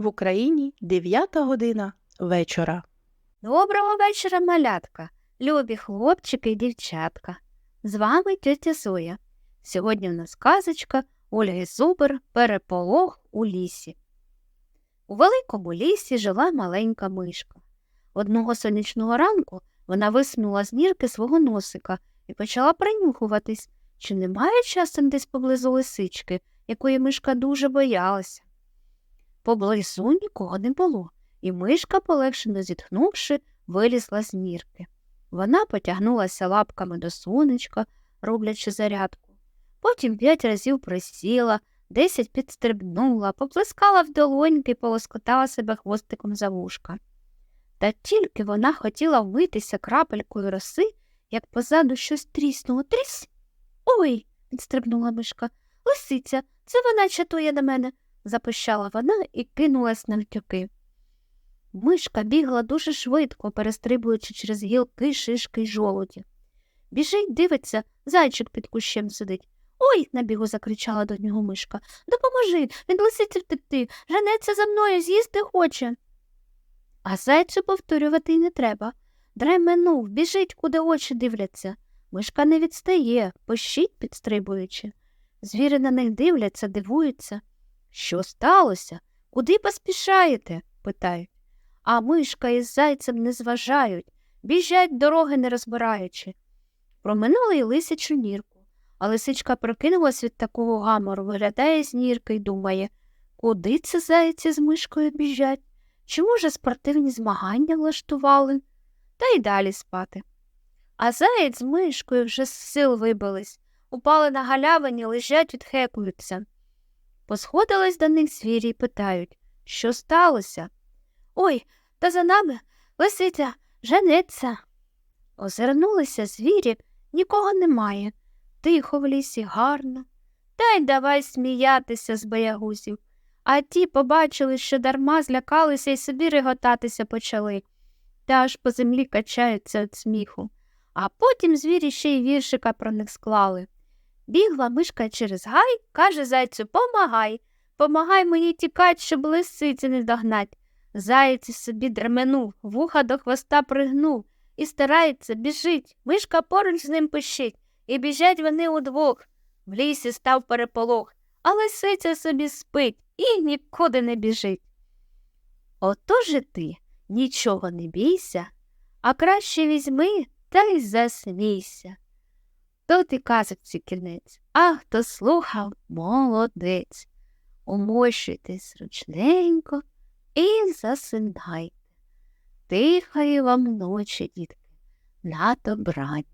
В Україні 9 година вечора. Доброго вечора, малятка, любі хлопчики і дівчатка. З вами тетя Зоя. Сьогодні у нас казочка Ольги Зубер Переполох у лісі. У великому лісі жила маленька мишка. Одного сонячного ранку вона висунула з нірки свого носика і почала принюхуватись, чи немає часом десь поблизу лисички, якої мишка дуже боялася. Поблизу нікого не було і мишка, полегшено зітхнувши, вилізла з нірки. Вона потягнулася лапками до сонечка, роблячи зарядку. Потім п'ять разів присіла, десять підстрибнула, поплескала в долоньки і полоскотала себе хвостиком за вушка. Та тільки вона хотіла вмитися крапелькою роси, як позаду щось тріснуло. Трісь. Ой. підстрибнула мишка. Лисиця, це вона чатує на мене, запищала вона і кинулась навтюки. Мишка бігла дуже швидко, перестрибуючи через гілки, шишки й жолуді. Біжить, дивиться, зайчик під кущем сидить. Ой. набігу закричала до нього мишка. Допоможи, він лисиці втекти, женеться за мною, з'їсти хоче. А зайцю повторювати й не треба. Дременув, біжить, куди очі дивляться. Мишка не відстає, пощить, підстрибуючи. Звірі на них дивляться, дивуються. Що сталося? Куди поспішаєте? питають. А мишка із зайцем не зважають, біжать дороги не розбираючи. Проминули й лисячу нірку, а лисичка прокинулась від такого гамору, виглядає з нірки й думає, куди це зайці з мишкою біжать? Чи, може, спортивні змагання влаштували? Та й далі спати. А заєць з мишкою вже з сил вибились, упали на галявині, лежать, відхекуються. Посходились до них звірі й питають, що сталося? Ой, та за нами лисиця женеться. Озирнулися звірі, нікого немає. Тихо в лісі гарно. Та й давай сміятися з боягузів. А ті побачили, що дарма злякалися і собі реготатися почали, та аж по землі качаються від сміху. А потім звірі ще й віршика про них склали. Бігла мишка через гай, каже зайцю Помагай, помагай мені тікать, щоб лисиці не догнать. Заєць собі дременув, вуха до хвоста пригнув і старається, біжить. Мишка поруч з ним пищить, і біжать вони удвох. В лісі став переполох, а лисиця собі спить і нікуди не біжить. Отож і ти нічого не бійся, а краще візьми та й засмійся. Тут і казочці кінець, а хто слухав молодець. Умощуйтесь ручненько і засинайте. Тихої вам ночі, дітки, на добраніч.